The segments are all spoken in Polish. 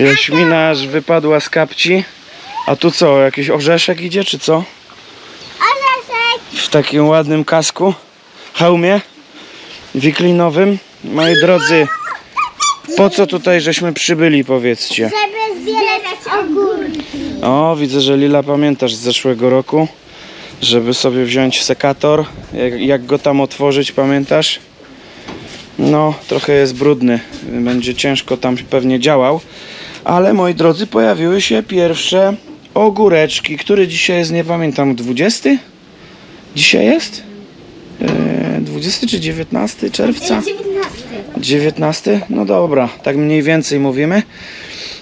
Jaśmina aż wypadła z kapci. A tu co, jakiś orzeszek idzie, czy co? Orzeszek. W takim ładnym kasku, hełmie wiklinowym. Moi drodzy, po co tutaj żeśmy przybyli, powiedzcie? Żeby zbierać ogórki. O, widzę, że Lila pamiętasz z zeszłego roku, żeby sobie wziąć sekator. Jak, jak go tam otworzyć, pamiętasz? No, trochę jest brudny, będzie ciężko tam pewnie działał. Ale moi drodzy, pojawiły się pierwsze ogóreczki, który dzisiaj jest, nie pamiętam, 20? Dzisiaj jest? Eee, 20 czy 19 czerwca? 19. 19? No dobra, tak mniej więcej mówimy.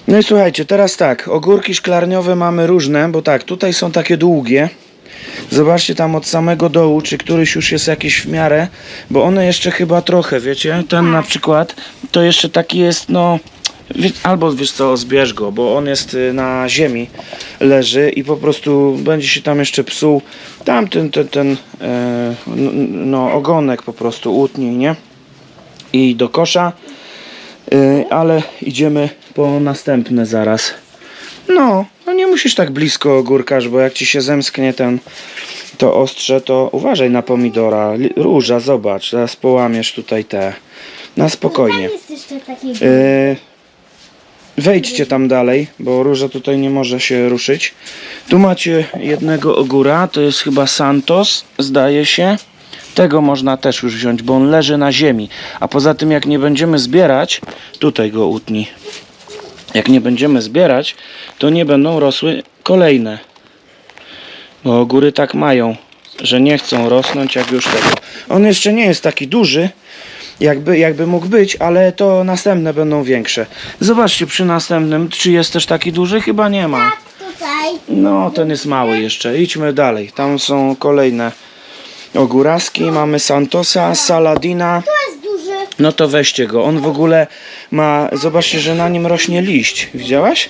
No i słuchajcie, teraz tak, ogórki szklarniowe mamy różne, bo tak, tutaj są takie długie. Zobaczcie tam od samego dołu, czy któryś już jest jakiś w miarę, bo one jeszcze chyba trochę, wiecie? Ten na przykład, to jeszcze taki jest, no, albo wiesz co, zbierz go, bo on jest y, na ziemi, leży i po prostu będzie się tam jeszcze psuł. Tamten, ten, ten, e, n- no, ogonek po prostu utnij, nie? i do kosza, Yy, ale idziemy po następne zaraz. No, no nie musisz tak blisko ogórkarz, bo jak ci się zemsknie ten to ostrze, to uważaj na pomidora. Róża, zobacz, zaraz połamiesz tutaj te. Na spokojnie. Tam jest jeszcze taki Yy, wejdźcie tam dalej, bo róża tutaj nie może się ruszyć. Tu macie jednego ogóra, to jest chyba Santos, zdaje się. Tego można też już wziąć, bo on leży na ziemi. A poza tym, jak nie będziemy zbierać, tutaj go utnij. Jak nie będziemy zbierać, to nie będą rosły kolejne. Bo góry tak mają, że nie chcą rosnąć jak już tego. On jeszcze nie jest taki duży, jakby, jakby mógł być, ale to następne będą większe. Zobaczcie przy następnym, czy jest też taki duży? Chyba nie ma. tutaj. No, ten jest mały jeszcze. Idźmy dalej. Tam są kolejne ogóraski. Mamy Santosa, Saladina. To jest duży. No to weźcie go. On w ogóle ma. Zobaczcie, że na nim rośnie liść. Widziałaś?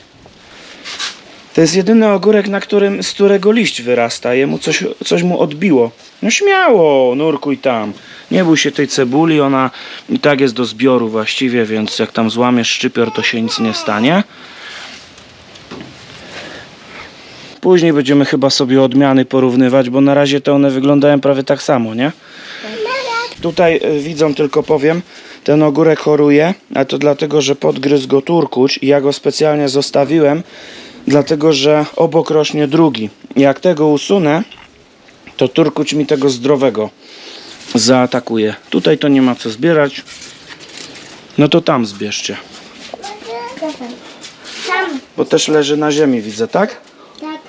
To jest jedyny ogórek, na którym, z którego liść wyrasta. Jemu coś, coś mu odbiło. No śmiało, nurkuj tam. Nie bój się tej cebuli, ona i tak jest do zbioru właściwie, więc jak tam złamiesz szczypior, to się nic nie stanie. Później będziemy chyba sobie odmiany porównywać, bo na razie to one wyglądają prawie tak samo, nie? Tutaj y, widzą, tylko powiem, ten ogórek choruje, a to dlatego, że podgryzł go turkuć i ja go specjalnie zostawiłem, dlatego, że obok rośnie drugi. Jak tego usunę, to turkuć mi tego zdrowego zaatakuje. Tutaj to nie ma co zbierać. No to tam zbierzcie, bo też leży na ziemi, widzę, tak? Tak.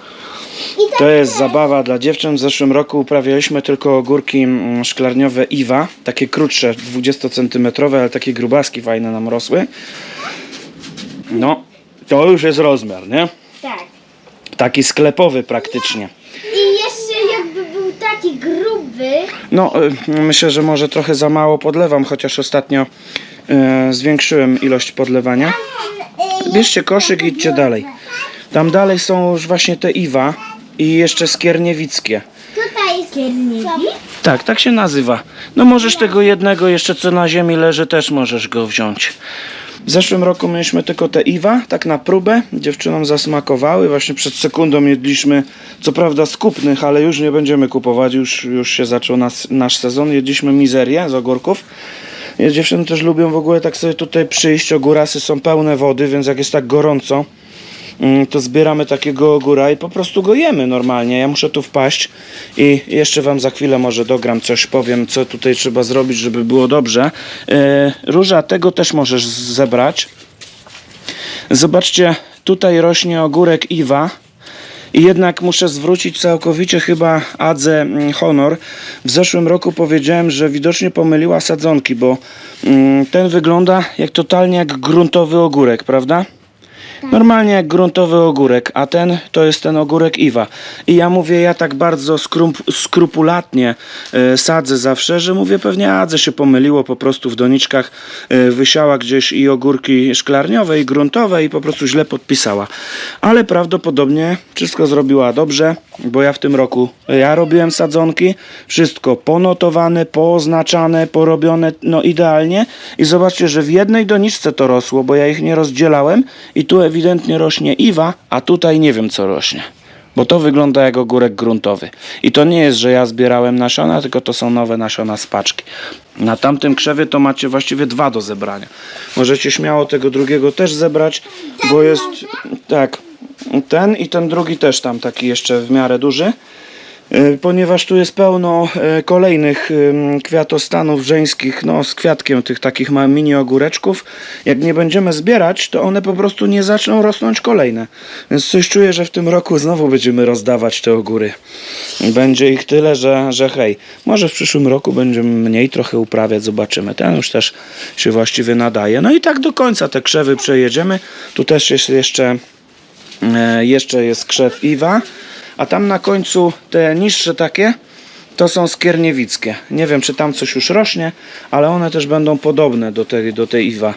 To jest zabawa dla dziewczyn. W zeszłym roku uprawialiśmy tylko ogórki mm, szklarniowe Iwa, takie krótsze, 20 cm, ale takie grubaski fajne nam rosły. No, to już jest rozmiar, nie? Tak. Taki sklepowy praktycznie. I jeszcze jakby był taki gruby. No, y, myślę, że może trochę za mało podlewam, chociaż ostatnio y, zwiększyłem ilość podlewania. Bierzcie koszyk i idźcie dalej. Tam dalej są już właśnie te Iwa i jeszcze skierniewickie. Tutaj jest kierniewic. Tak, tak się nazywa. No możesz tego jednego jeszcze co na ziemi leży, też możesz go wziąć. W zeszłym roku mieliśmy tylko te Iwa, tak na próbę. Dziewczynom zasmakowały. Właśnie przed sekundą jedliśmy, co prawda z kupnych, ale już nie będziemy kupować. Już, już się zaczął nas, nasz sezon. Jedliśmy mizerię z ogórków. Dziewczyny też lubią w ogóle tak sobie tutaj przyjść. Ogórasy są pełne wody, więc jak jest tak gorąco, to zbieramy takiego ogóra i po prostu go jemy normalnie. Ja muszę tu wpaść i jeszcze Wam za chwilę może dogram coś, powiem co tutaj trzeba zrobić, żeby było dobrze. E, Róża, tego też możesz zebrać. Zobaczcie, tutaj rośnie ogórek Iwa. I jednak muszę zwrócić całkowicie chyba Adze mm, honor. W zeszłym roku powiedziałem, że widocznie pomyliła sadzonki, bo mm, ten wygląda jak totalnie jak gruntowy ogórek, prawda? Normalnie jak gruntowy ogórek, a ten to jest ten ogórek Iwa. I ja mówię, ja tak bardzo skrup, skrupulatnie e, sadzę zawsze, że mówię, pewnie Adze się pomyliło po prostu w doniczkach, e, wysiała gdzieś i ogórki szklarniowe i gruntowe i po prostu źle podpisała. Ale prawdopodobnie wszystko zrobiła dobrze, bo ja w tym roku, ja robiłem sadzonki, wszystko ponotowane, pooznaczane, porobione, no idealnie i zobaczcie, że w jednej doniczce to rosło, bo ja ich nie rozdzielałem i tu ewidentnie rośnie iwa, a tutaj nie wiem co rośnie. Bo to wygląda jak ogórek gruntowy. I to nie jest, że ja zbierałem nasiona, tylko to są nowe nasiona z paczki. Na tamtym krzewie to macie właściwie dwa do zebrania. Możecie śmiało tego drugiego też zebrać, bo jest tak, ten i ten drugi też tam taki jeszcze w miarę duży. Y, Ponieważ tu jest pełno y, kolejnych kwiatostanów żeńskich, no z kwiatkiem tych takich mini ogóreczków. Jak nie będziemy zbierać, to one po prostu nie zaczną rosnąć kolejne. Więc coś czuję, że w tym roku znowu będziemy rozdawać te ogóry. Będzie ich tyle, że, że hej, może w przyszłym roku będziemy mniej trochę uprawiać, zobaczymy. Ten już też się właściwie nadaje. No i tak do końca te krzewy przejedziemy. Tu też jest jeszcze E, jeszcze jest krzew Iwa, a tam na końcu te niższe takie to są skierniewickie. Nie wiem, czy tam coś już rośnie, ale one też będą podobne do tej, do tej Iwa.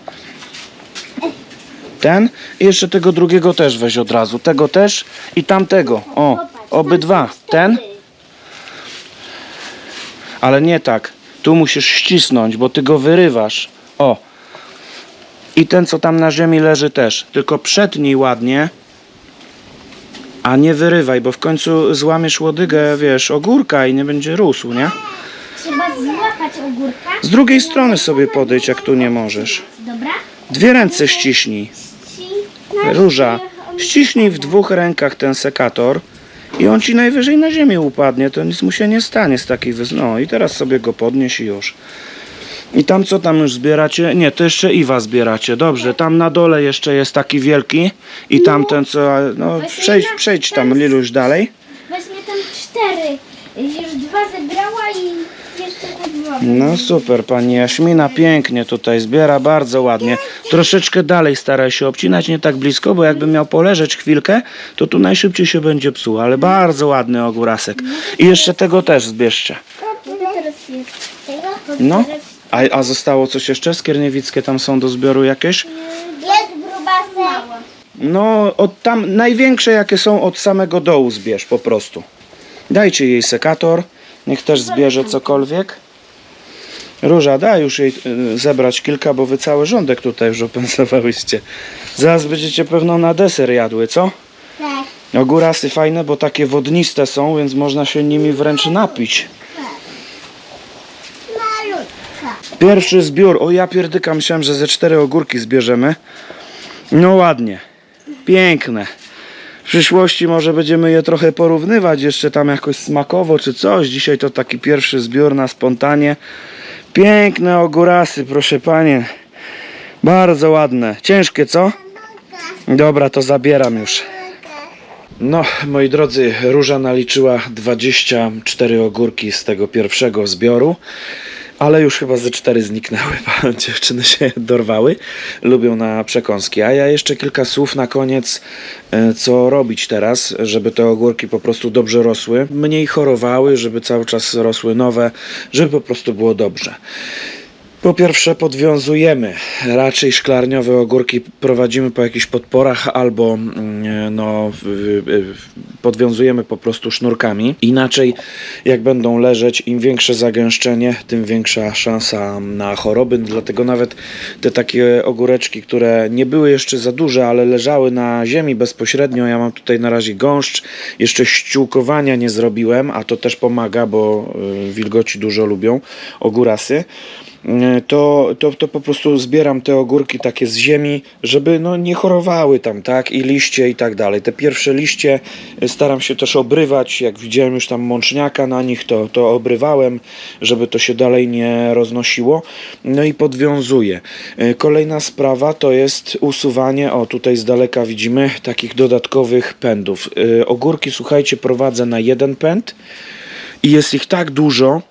Ten i jeszcze tego drugiego też weź od razu. Tego też i tamtego. O, obydwa. Ten, ale nie tak. Tu musisz ścisnąć, bo ty go wyrywasz. O. I ten, co tam na ziemi leży też. Tylko przetnij ładnie. A nie wyrywaj, bo w końcu złamiesz łodygę, wiesz, ogórka i nie będzie rósł, nie? Trzeba złapać ogórka. Z drugiej strony sobie podejdź, jak tu nie możesz. Dobra? Dwie ręce ściśnij. Ci- Róża, ściśnij w dwóch rękach ten sekator i on ci najwyżej na ziemię upadnie, to nic mu się nie stanie z takiej wys... No i teraz sobie go podnieś i już. I tam co tam już zbieracie? Nie, to jeszcze Iwa zbieracie. Dobrze, tam na dole jeszcze jest taki wielki i tamten co... No przejdź, przejdź tam Liluś dalej. Właśnie tam cztery. Już dwa zebrała i jeszcze te dwa. No super, pani Jaśmina pięknie tutaj zbiera, bardzo ładnie. Troszeczkę dalej staraj się obcinać, nie tak blisko, bo jakby miał poleżeć chwilkę, to tu najszybciej się będzie psuł, ale bardzo ładny ogórasek. I jeszcze tego też zbierzcie. No a, a zostało coś jeszcze? Skierniewickie tam są do zbioru jakieś? Jest grubasek. No, od tam, największe jakie są od samego dołu zbierz po prostu. Dajcie jej sekator, niech też zbierze cokolwiek. Róża, daj już jej y, zebrać kilka, bo wy cały rządek tutaj już opensowałyście. Zaraz będziecie pewno na deser jadły, co? Tak. Ogórasy fajne, bo takie wodniste są, więc można się nimi wręcz napić. Pierwszy zbiór. O ja pierdyka, myślałem, że ze cztery ogórki zbierzemy. No ładnie. Piękne. W przyszłości może będziemy je trochę porównywać jeszcze tam jakoś smakowo czy coś. Dzisiaj to taki pierwszy zbiór na spontanie. Piękne ogórasy, proszę panie. Bardzo ładne. Ciężkie, co? Dobra, to zabieram już. No, moi drodzy, Róża naliczyła 24 ogórki z tego pierwszego zbioru. Ale już chyba ze cztery zniknęły, bo dziewczyny się dorwały, lubią na przekąski. A ja jeszcze kilka słów na koniec, e, co robić teraz, żeby te ogórki po prostu dobrze rosły, mniej chorowały, żeby cały czas rosły nowe, żeby po prostu było dobrze. Po pierwsze podwiązujemy raczej szklarniowe ogórki prowadzimy po jakichś podporach albo mm, no, podwiązujemy po prostu sznurkami. Inaczej jak będą leżeć, im większe zagęszczenie, tym większa szansa na choroby. Dlatego nawet te takie ogóreczki, które nie były jeszcze za duże, ale leżały na ziemi bezpośrednio, ja mam tutaj na razie gąszcz, jeszcze ściółkowania nie zrobiłem, a to też pomaga, bo y, wilgoci dużo lubią ogórasy to, to, to po prostu zbieram te ogórki takie z ziemi, żeby no, nie chorowały tam, tak, i liście i tak dalej. Te pierwsze liście y, staram się też obrywać, jak widziałem już tam mączniaka na nich, to, to obrywałem, żeby to się dalej nie roznosiło. No i podwiązuję. Y, Kolejna sprawa to jest usuwanie, o tutaj z daleka widzimy, takich dodatkowych pędów. Ogórki, słuchajcie, prowadzę na jeden pęd i jest ich tak dużo,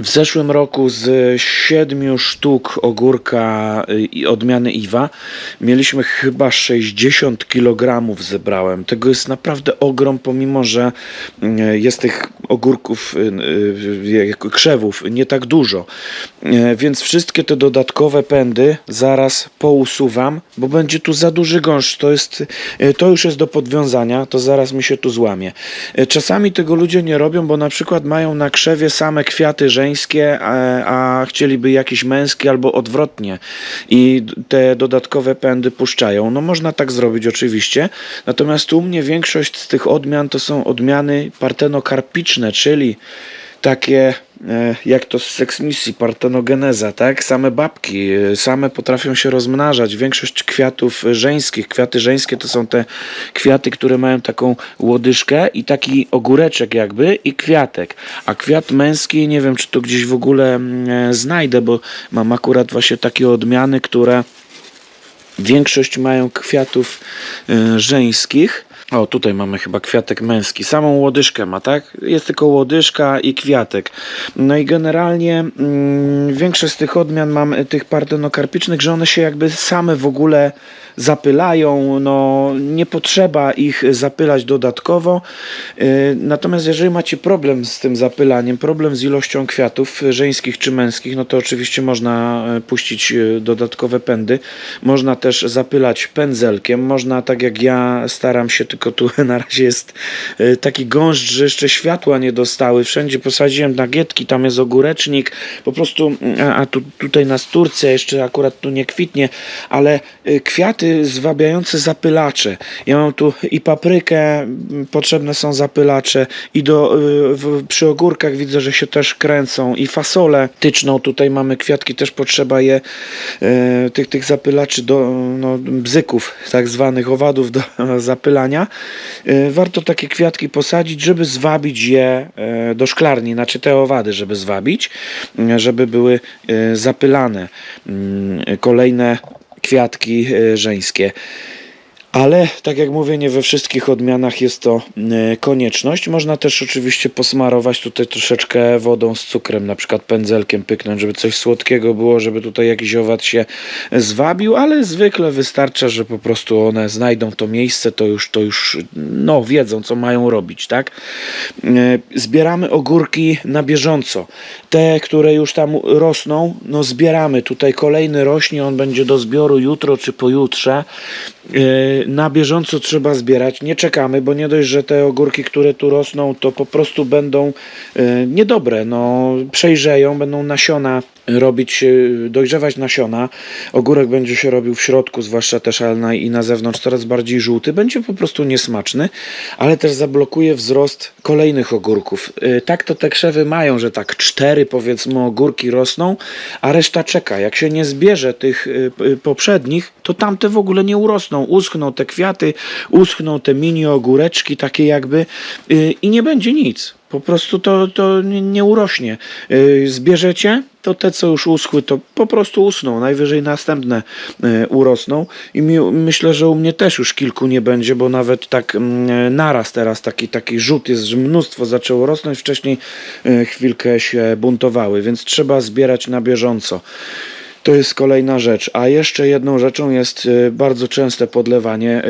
w zeszłym roku z siedmiu sztuk ogórka odmiany Iwa mieliśmy chyba 60 kg zebrałem. Tego jest naprawdę ogrom, pomimo że y, jest tych ogórków, y, y, y, krzewów nie tak dużo. Y, Więc wszystkie te dodatkowe pędy zaraz pousuwam, bo będzie tu za duży gąszcz. To, jest, y, to już jest do podwiązania, to zaraz mi się tu złamie. Y, Czasami tego ludzie nie robią, bo na przykład mają na krzewie same kwiaty żeńskie, żeńskie, a, a chcieliby jakieś męskie albo odwrotnie i te dodatkowe pędy puszczają. No można tak zrobić oczywiście, natomiast u mnie większość z tych odmian to są odmiany partenokarpiczne, czyli takie e, jak to z seksmisji, partenogeneza, tak? Same babki, e, same potrafią się rozmnażać. Większość kwiatów żeńskich, kwiaty żeńskie to są te kwiaty, które mają taką łodyżkę i taki ogóreczek jakby i kwiatek. A kwiat męski, nie wiem czy to gdzieś w ogóle mm, e, znajdę, bo mam akurat właśnie takie odmiany, które Większość mają kwiatów żeńskich. O, tutaj mamy chyba kwiatek męski. Samą łodyżkę ma, tak? Jest tylko łodyżka i kwiatek. No i generalnie mm, większość z tych odmian mam tych partenokarpicznych, że one się jakby same w ogóle zapylają. No, nie potrzeba ich zapylać dodatkowo. Y, natomiast jeżeli macie problem z tym zapylaniem, problem z ilością kwiatów żeńskich czy męskich, no to oczywiście można y, puścić y, dodatkowe pędy. Można też zapylać pędzelkiem. Można tak jak ja staram się, tylko tu na razie jest y, taki gąszcz, że jeszcze światła nie dostały. Wszędzie posadziłem nagietki, tam jest ogórecznik. Po prostu, a, a tu, tutaj nas Turcja jeszcze akurat tu nie kwitnie, ale y, kwiaty zwabiające zapylacze. Ja mam tu i paprykę, potrzebne są zapylacze i do, y, w, przy ogórkach widzę, że się też kręcą i fasolę tyczną. Tutaj mamy kwiatki, też potrzeba je e, tych, tych zapylaczy do no, bzyków, tak zwanych owadów do zapylania. E, warto takie kwiatki posadzić, żeby zwabić je do szklarni, znaczy te owady, żeby zwabić, żeby były zapylane mm, kolejne kwiatki e, żeńskie. Ale tak jak mówię, nie we wszystkich odmianach jest to e, konieczność. Można też oczywiście posmarować tutaj troszeczkę wodą z cukrem, na przykład pędzelkiem pyknąć, żeby coś słodkiego było, żeby tutaj jakiś owad się zwabił, ale zwykle wystarcza, że po prostu one znajdą to miejsce, to już, to już no, wiedzą, co mają robić, tak? E, Zbieramy ogórki na bieżąco. Te, które już tam rosną, no zbieramy. Tutaj kolejny rośnie, on będzie do zbioru jutro czy pojutrze. E, Na bieżąco trzeba zbierać. Nie czekamy, bo nie dość, że te ogórki, które tu rosną, to po prostu będą e, niedobre. No, przejrzeją, będą nasiona robić, e, dojrzewać nasiona. Ogórek będzie się robił w środku, zwłaszcza też na, i na zewnątrz coraz bardziej żółty. Będzie po prostu niesmaczny, ale też zablokuje wzrost kolejnych ogórków. E, Tak to te krzewy mają, że tak cztery powiedzmy ogórki rosną, a reszta czeka. Jak się nie zbierze tych poprzednich, to tamte w ogóle nie urosną. Uschną te kwiaty, uschną te mini ogóreczki, takie jakby y, i nie będzie nic. Po prostu to, to nie, nie urośnie. Y, Zbierzecie, to te, co już uschły, to po prostu usną. Najwyżej następne y, urosną. I mi, myślę, że u mnie też już kilku nie będzie, bo nawet tak mm, naraz teraz taki, taki rzut jest, że mnóstwo zaczęło rosnąć. Wcześniej chwilkę się buntowały, więc trzeba zbierać na bieżąco. To jest kolejna rzecz. A jeszcze jedną rzeczą jest y, bardzo częste podlewanie.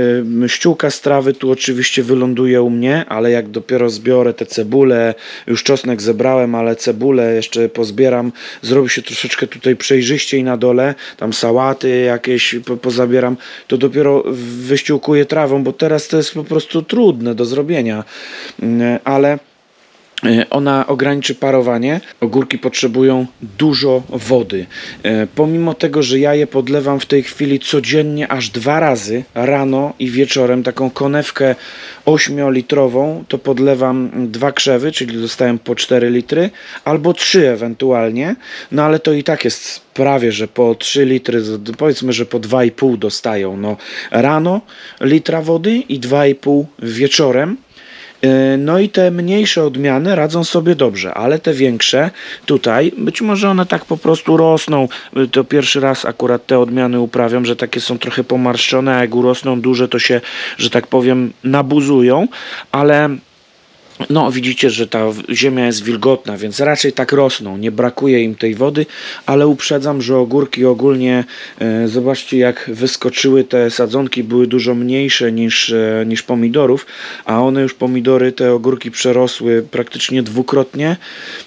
Y, Ściółka z trawy tu oczywiście wyląduje u mnie, ale jak dopiero zbiorę te cebule, już czosnek zebrałem, ale cebulę jeszcze pozbieram, zrobi się troszeczkę tutaj przejrzyściej na dole, tam sałaty jakieś po, pozabieram, to dopiero wyściółkuję trawą, bo teraz to jest po prostu trudne do zrobienia. Y, Ale Ona ograniczy parowanie. Ogórki potrzebują dużo wody. E, Pomimo tego, że ja je podlewam w tej chwili codziennie aż dwa razy, rano i wieczorem, taką konewkę 8-litrową, to podlewam dwa krzewy, czyli dostałem po 4 litry, albo 3 ewentualnie, no ale to i tak jest prawie, że po 3 litry, powiedzmy, że po 2,5 dostają. No, rano litra wody i 2,5 wieczorem. E, No i te mniejsze odmiany radzą sobie dobrze, ale te większe tutaj, być może one tak po prostu rosną. E, To pierwszy raz akurat te odmiany uprawiam, że takie są trochę pomarszczone, a jak urosną duże, to się, że tak powiem, nabuzują, ale no, widzicie, że ta ziemia jest wilgotna, więc raczej tak rosną. Nie brakuje im tej wody, ale uprzedzam, że ogórki ogólnie, e, zobaczcie jak wyskoczyły te sadzonki, były dużo mniejsze niż, e, niż pomidorów, a one już pomidory, te ogórki przerosły praktycznie dwukrotnie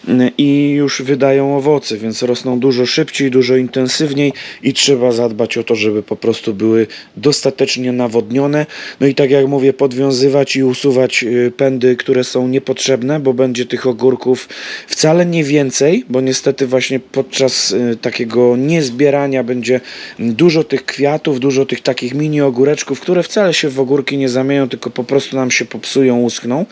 m, i już wydają owoce, więc rosną dużo szybciej, dużo intensywniej i trzeba zadbać o to, żeby po prostu były dostatecznie nawodnione. No i tak jak mówię, podwiązywać i usuwać e, pędy, które są są niepotrzebne, bo będzie tych ogórków wcale nie więcej, bo niestety właśnie podczas y, takiego niezbierania będzie dużo tych kwiatów, dużo tych takich mini ogóreczków, które wcale się w ogórki nie zamienią, tylko po prostu nam się popsują, uschną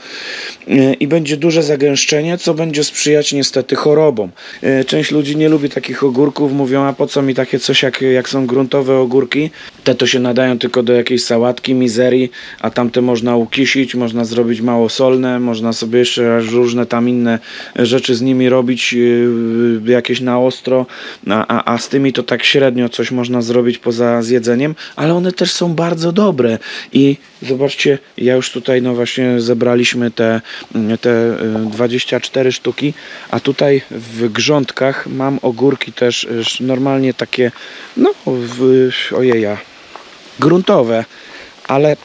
Y, i będzie duże zagęszczenie, co będzie sprzyjać niestety chorobom. Y, Część ludzi nie lubi takich ogórków, mówią, a po co mi takie coś jak, jak są gruntowe ogórki? Te to się nadają tylko do jakiejś sałatki, mizerii, a tamte można ukisić, można zrobić mało solne, można sobie jeszcze różne tam inne rzeczy z nimi robić, yy, jakieś na ostro, a, a, z tymi to tak średnio coś można zrobić poza zjedzeniem, ale one też są bardzo dobre. I zobaczcie, ja już tutaj no właśnie zebraliśmy te, te y, 24 sztuki, a tutaj w grządkach mam ogórki też y, normalnie takie, no w, ojeja, gruntowe, ale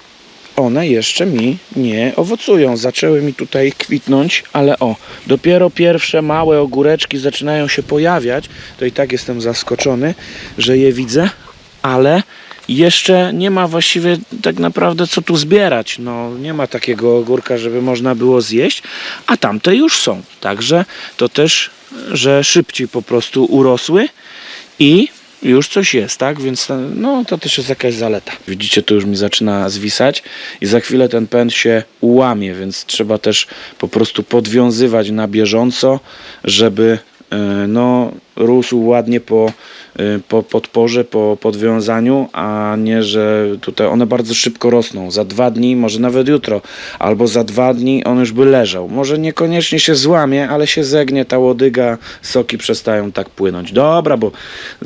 one jeszcze mi nie owocują. Zaczęły mi tutaj kwitnąć, ale o, dopiero pierwsze małe ogóreczki zaczynają się pojawiać. To i tak jestem zaskoczony, że je widzę, ale jeszcze nie ma właściwie tak naprawdę co tu zbierać. No, nie ma takiego ogórka, żeby można było zjeść, a tamte już są. Także to też, że szybciej po prostu urosły i już coś jest, tak? Więc to- no, to też jest jakaś zaleta. Widzicie, to już mi zaczyna zwisać i za chwilę ten pęd się ułamie, więc trzeba też po prostu podwiązywać na bieżąco, żeby e, no, rósł ładnie po, e, po podporze, po podwiązaniu, a nie, że tutaj one bardzo szybko rosną. Za dwa dni, może nawet jutro, albo za dwa dni on już by leżał. Może niekoniecznie się złamie, ale się zegnie ta łodyga, soki przestają tak płynąć. Dobra, bo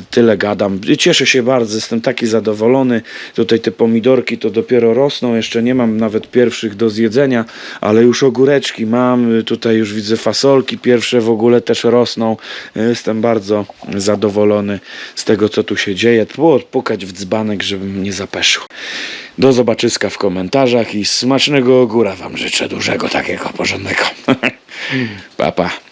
tyle gadam. Cieszę się bardzo, jestem taki zadowolony. Tutaj te pomidorki to dopiero rosną, jeszcze nie mam nawet pierwszych do zjedzenia, ale już ogóreczki mam. Tutaj już widzę fasolki, pierwsze w ogóle też rosną. Jestem bardzo zadowolony z tego, co tu się dzieje. Było pukać w dzbanek, żebym nie zapeszył. Do zobaczyska w komentarzach i smacznego ogóra Wam życzę, dużego takiego, porządnego. pa, pa.